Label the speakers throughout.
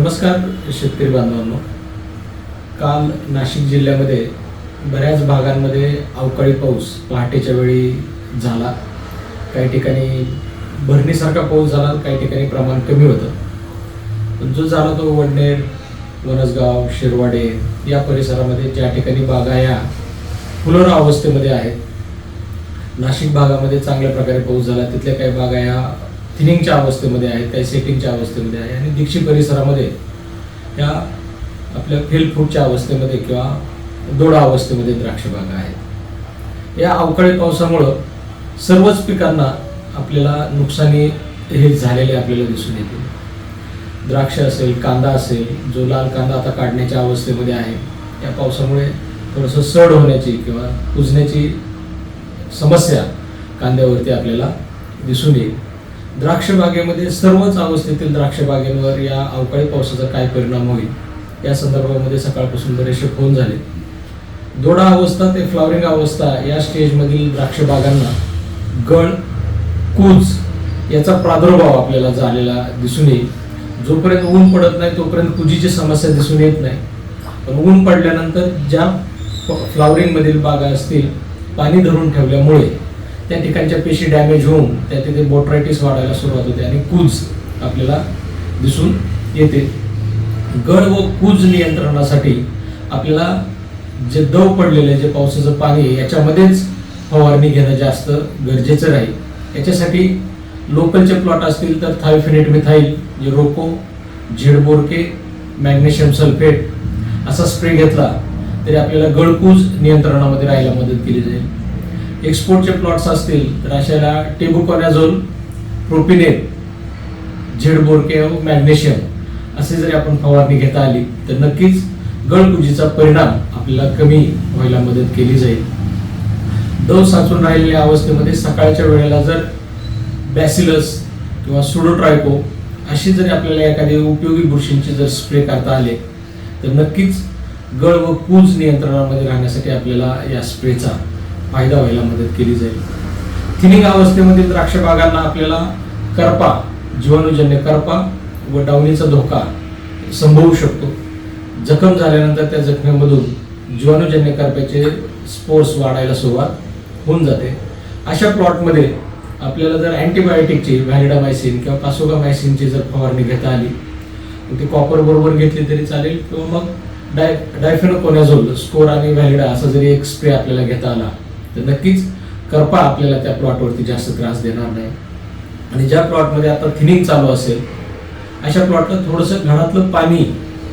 Speaker 1: नमस्कार शेतकरी बांधवांनो. काल नाशिक जिल्ह्यामध्ये बऱ्याच भागांमध्ये अवकाळी पाऊस पहाटेच्या वेळी झाला. काही ठिकाणी भरणीसारखा पाऊस झाला काही ठिकाणी प्रमाण कमी होतं. पण जो झाला तो वडनेर वनसगाव शिरवाडे या परिसरामध्ये ज्या ठिकाणी बागा या फुलोरा अवस्थेमध्ये आहेत नाशिक भागामध्ये चांगल्या प्रकारे पाऊस झाला तिथल्या काही बागा या थिनिंगच्या अवस्थेमध्ये आहेत काही सेटिंगच्या अवस्थेमध्ये आहे आणि दीक्षी परिसरामध्ये या आपल्या फेल फूटच्या अवस्थेमध्ये किंवा दोडा अवस्थेमध्ये द्राक्ष बागा आहेत या अवकाळी पावसामुळं सर्वच पिकांना आपल्याला नुकसानी हे झालेले आपल्याला दिसून येते द्राक्ष असेल कांदा असेल जो लाल कांदा आता काढण्याच्या अवस्थेमध्ये आहे या पावसामुळे थोडंसं सड होण्याची किंवा कुजण्याची समस्या कांद्यावरती आपल्याला दिसून येईल. द्राक्ष बागेमध्ये सर्वच अवस्थेतील द्राक्ष बागेंवर या अवकाळी पावसाचा काय परिणाम होईल? या संदर्भामध्ये सकाळपासून बरेचसे फोन झाले. दोडा अवस्था ते फ्लॉवरिंग अवस्था या स्टेजमधील द्राक्ष बागांना गळ कूज याचा प्रादुर्भाव आपल्याला झालेला दिसून येईल. जोपर्यंत ऊन पडत नाही तोपर्यंत कुजीची समस्या दिसून येत नाही. पण ऊन पडल्यानंतर ज्या फ्लॉवरिंगमधील बागा असतील पाणी धरून ठेवल्यामुळे त्या ठिकाणच्या पेशी डॅमेज होऊन त्या तिथे बोट्रायटिस वाढायला सुरुवात होते आणि कूज आपल्याला दिसून येते. गड व कूज नियंत्रणासाठी आपल्याला जे दव पडलेले जे पावसाचं पाणी आहे याच्यामध्येच फवारणी घेणं जास्त गरजेचं राहील. याच्यासाठी लोकलचे प्लॉट असतील तर थायफिनेट मिथाईल जे रोको झेडबोरके मॅग्नेशियम सल्फेट असा स्प्रे घेतला तरी आपल्याला गळकूज नियंत्रणामध्ये राहायला मदत केली जाईल. एक्सपोर्टचे प्लॉट्स असतील तर अशाला टेबुकॉनॅझोल प्रोपिनेट झेडबोरके व मॅग्नेशियम असे जरी आपण फवारणी घेता आली तर नक्कीच गळकुजीचा परिणाम आपल्याला कमी व्हायला मदत केली जाईल. दव साचून राहिलेल्या अवस्थेमध्ये सकाळच्या वेळेला जर बॅसिलस किंवा सुडोट्रायको अशी जरी आपल्याला एखादी उपयोगी बुरशींची जर स्प्रे करता आले तर नक्कीच गळ व कूज नियंत्रणामध्ये राहण्यासाठी आपल्याला या स्प्रेचा फायदा व्हायला मदत केली जाईल. थिनिंग अवस्थेमधील द्राक्ष बागांना आपल्याला करपा जीवाणूजन्य करपा व डावणीचा धोका संभवू शकतो. जखम झाल्यानंतर त्या जखमेमधून जीवाणूजन्य करप्याचे स्पोर्स वाढायला सुरुवात होऊन जाते. अशा प्लॉटमध्ये आपल्याला जर अँटीबायोटिकची व्हॅलिडामायसिन किंवा पासोगामायसिनची जर फवारणी घेता आली ते ती कॉपर बरोबर घेतली तरी चालेल किंवा मग डाय डायफेनोकोनॅझोल स्कोर आणि व्हॅलिडा असा जरी एक स्प्रे आपल्याला घेता आला तर नक्कीच करपा आपल्याला त्या प्लॉटवरती जास्त त्रास देणार नाही. आणि ज्या प्लॉटमध्ये आता थिनिंग चालू असेल अशा प्लॉटला थोडंसं घरातलं पाणी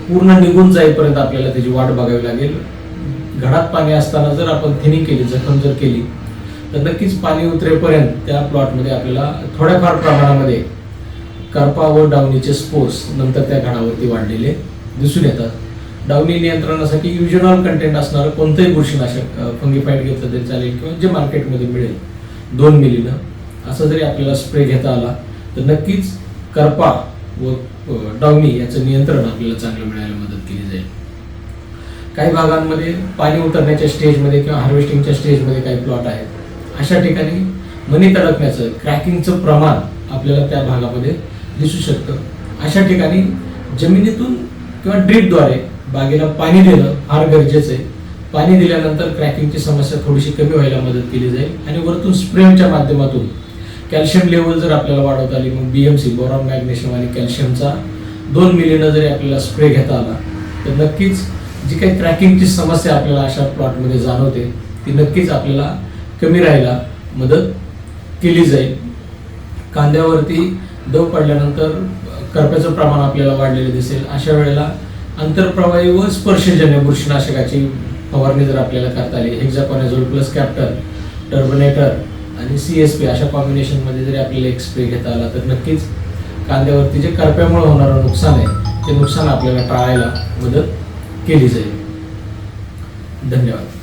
Speaker 1: पूर्ण निघून जाईपर्यंत आपल्याला त्याची वाट बघावी लागेल. घरात पाणी असताना जर आपण थिनिंग केली जखम जर केली तर नक्कीच पाणी उतरेपर्यंत त्या प्लॉटमध्ये आपल्याला थोड्याफार प्रमाणामध्ये करपा व डावणीचे स्पोर्स नंतर त्या घडावरती वाढलेले दिसून येतात. डावणी नियंत्रणासाठी युजनॉल कंटेंट असणारं कोणतंही बुरशीनाशक फंगीफाईड घेतलं तरी चालेल किंवा जे मार्केटमध्ये मिळेल. दोन मिलीनं असं जरी आपल्याला स्प्रे घेता आला तर नक्कीच करपा व डावणी याचं नियंत्रण आपल्याला चांगलं मिळायला मदत केली जाईल. काही भागांमध्ये पाणी उतरण्याच्या स्टेजमध्ये किंवा हार्वेस्टिंगच्या स्टेजमध्ये काही प्लॉट आहेत. अशा ठिकाणी मनी तडकण्याचं क्रॅकिंगचं प्रमाण आपल्याला त्या भागामध्ये दिसू शकतं. अशा ठिकाणी जमिनीतून किंवा ड्रीपद्वारे बागेला पाणी देणं फार गरजेचं आहे. पाणी दिल्यानंतर क्रॅकिंगची समस्या थोडीशी कमी व्हायला मदत केली जाईल आणि वरतून स्प्रेच्या माध्यमातून कॅल्शियम लेवल जर आपल्याला वाढवता आली मग B M C boron magnesium आणि कॅल्शियमचा दोन मिलीनं जरी आपल्याला स्प्रे घेता आला तर नक्कीच जी काही क्रॅकिंगची समस्या आपल्याला अशा प्लॉटमध्ये जाणवते ती नक्कीच आपल्याला कमी राहायला मदत केली जाईल. कांद्यावरती दव पडल्यानंतर करप्याचं प्रमाण आपल्याला वाढलेलं दिसेल. अशा वेळेला आंतरप्रवाही व स्पर्शजन्य बुरशीनाशकाची फवारणी जर आपल्याला करता आली हेक्झाकॉनॅझोल प्लस कॅप्टर टर्बनेटर आणि सी एस पी अशा कॉम्बिनेशनमध्ये जरी आपल्याला एक स्प्रे घेता आला तर नक्कीच कांद्यावरती जे करप्यामुळे होणारं नुकसान आहे ते नुकसान आपल्याला टाळायला मदत केली जाईल. धन्यवाद.